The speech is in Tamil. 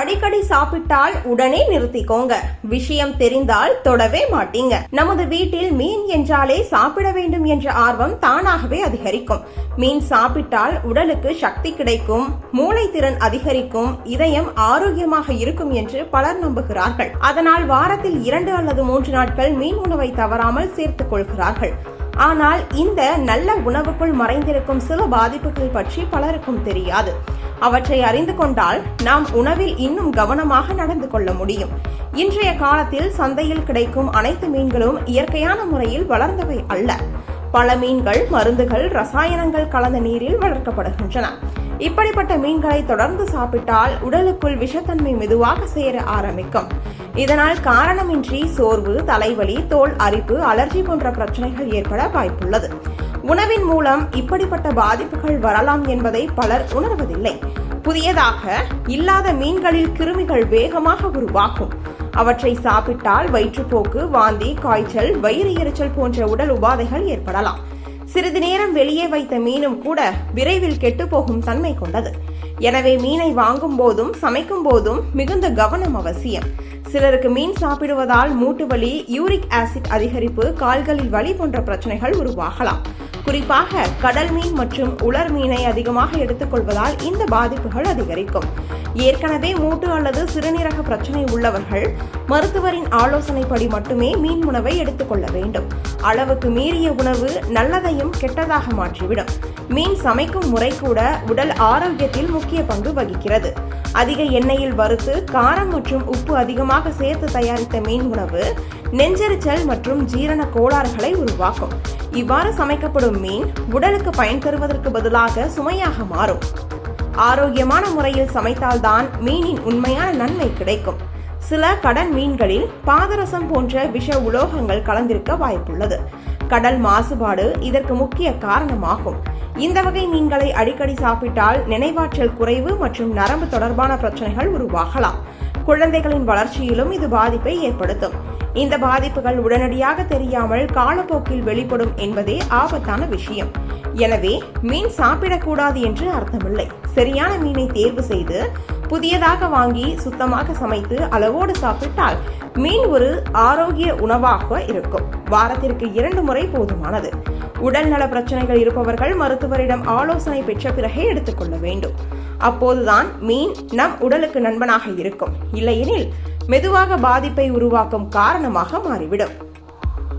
அடிக்கடி சாப்பிட்டால் உடனே நிறுத்திக்கோங்க. விஷயம் தெரிந்தால் தொடவே மாட்டீங்க. நமது வீட்டில் மீன் என்றாலே சாப்பிட வேண்டும் என்ற ஆர்வம் தானாகவே அதிகரிக்கும். மீன் சாப்பிட்டால் உடலுக்கு சக்தி கிடைக்கும் மூளை திறன் அதிகரிக்கும் இதயம் ஆரோக்கியமாக இருக்கும் என்று பலர் நம்புகிறார்கள். அதனால் வாரத்தில் இரண்டு அல்லது மூன்று நாட்கள் மீன் உணவை தவறாமல் சேர்த்துக் கொள்கிறார்கள். ஆனால் இந்த நல்ல உணவுக்குள் மறைந்திருக்கும் சில பாதிப்புகள் பற்றி பலருக்கும் தெரியாது. அவற்றை அறிந்து கொண்டால் நாம் உணவில் இன்னும் கவனமாக நடந்து கொள்ள முடியும். இன்றைய காலத்தில் சந்தையில் கிடைக்கும் அனைத்து மீன்களும் இயற்கையான முறையில் வளர்ந்தவை அல்ல. பல மீன்கள் மருந்துகள் ரசாயனங்கள் கலந்த நீரில் வளர்க்கப்படுகின்றன. இப்படிப்பட்ட மீன்களை தொடர்ந்து சாப்பிட்டால் உடலுக்குள் விஷத்தன்மை மெதுவாக சேர ஆரம்பிக்கும். இதனால் காரணமின்றி சோர்வு தலைவலி தோல் அரிப்பு அலர்ஜி போன்ற பிரச்சனைகள் ஏற்பட வாய்ப்புள்ளது. உணவின் மூலம் இப்படிப்பட்ட பாதிப்புகள் வரலாம் என்பதை பலர் உணர்வதில்லை. புதியதாக இல்லாத மீன்களில் கிருமிகள் வேகமாக உருவாகும். அவற்றை சாப்பிட்டால் வயிற்றுப்போக்கு வாந்தி காய்ச்சல் வயிறு எரிச்சல் போன்ற உடல் உபாதைகள் ஏற்படலாம். சிறிது நேரம் வெளியே வைத்த மீனும் கூட விரைவில் கெட்டுப்போகும் தன்மை கொண்டது. எனவே மீனை வாங்கும் போதும் சமைக்கும் போதும் மிகுந்த கவனம் அவசியம். சிலருக்கு மீன் சாப்பிடுவதால் மூட்டு வலி யூரிக் ஆசிட் அதிகரிப்பு கால்களில் வலி போன்ற பிரச்சனைகள் உருவாகலாம். குறிப்பாக கடல் மீன் மற்றும் உலர் மீனை அதிகமாக எடுத்துக்கொள்வதால் இந்த பாதிப்புகள் அதிகரிக்கும். ஏற்கனவே மூட்டு அல்லது சிறுநீரக பிரச்சனை உள்ளவர்கள் மருத்துவரின் ஆலோசனைப்படி மட்டுமே மீன் உணவை எடுத்துக்கொள்ள வேண்டும். அளவுக்கு மீறிய உணவு நல்லதையும் கெட்டதாக மாற்றிவிடும். மீன் சமைக்கும் முறை கூட உடல் ஆரோக்கியத்தில் முக்கிய பங்கு வகிக்கிறது. அதிக எண்ணெயில் வறுத்து காரம் மற்றும் உப்பு அதிகமாக சேர்த்து தயாரித்த மீன் உணவு நெஞ்செரிச்சல் மற்றும் ஜீரண கோளாறுகளை உருவாக்கும். இவ்வாறு சமைக்கப்படும் மீன் உடலுக்கு பயன் தருவதற்கு பதிலாக சுமையாக மாறும். ஆரோக்கியமான முறையில் சமைத்தால்தான் மீனின் உண்மையான நன்மை கிடைக்கும். சில கடல் மீன்களில் பாதரசம் போன்ற விஷ உலோகங்கள் கலந்திருக்க வாய்ப்புள்ளது. கடல் மாசுபாடு இதற்கு முக்கிய காரணமாகும். இந்த வகை மீன்களை அடிக்கடி சாப்பிட்டால் நினைவாற்றல் குறைவு மற்றும் நரம்பு தொடர்பான பிரச்சனைகள் உருவாகலாம். குழந்தைகளின் வளர்ச்சியிலும் இது பாதிப்பை ஏற்படுத்தும். இந்த பாதிப்புகள் உடனடியாக தெரியாமல் காலப்போக்கில் வெளிப்படும் என்பதே ஆபத்தான விஷயம். எனவே மீன் சாப்பிடக்கூடாது என்று அர்த்தமில்லை. சரியான மீனை தேர்வு செய்து புதியதாக வாங்கி சுத்தமாக சமைத்து அளவோடு சாப்பிட்டால் மீன் ஒரு ஆரோக்கிய உணவாக இருக்கும். வாரத்திற்கு இரண்டு முறை போதுமானது. உடல் நல பிரச்சனைகள் இருப்பவர்கள் மருத்துவரிடம் ஆலோசனை பெற்ற பிறகே எடுத்துக்கொள்ள வேண்டும். அப்போதுதான் மீன் நம் உடலுக்கு நண்பனாக இருக்கும். இல்லையெனில் மெதுவாக பாதிப்பை உருவாக்கும் காரணமாக மாறிவிடும்.